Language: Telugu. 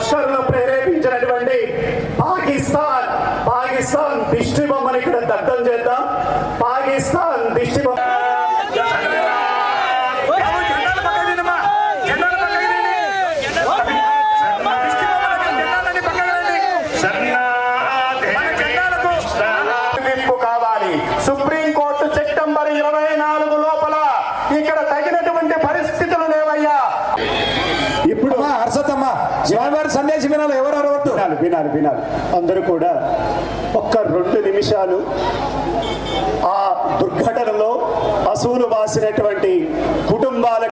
లష్కర్ను ప్రేరేపించినటువంటి పాకిస్తాన్ పాకిస్తాన్ దిష్టి బొమ్మని ఇక్కడ దగ్ధం చేద్దాం. పాకిస్తాన్ దిష్టి బొమ్మ సుప్రీంకోర్టు సెప్టెంబర్ ఇరవై నాలుగు లోపల ఇక్కడ తగినటువంటి పరిస్థితి అమ్మా స్వామివారి సందేశం వినాలి ఎవరు అరవద్దు? వినాలి వినాలి వినాలి. అందరూ కూడా ఒక్క రెండు నిమిషాలు ఆ దుర్ఘటనలో అసూలు వాసినటువంటి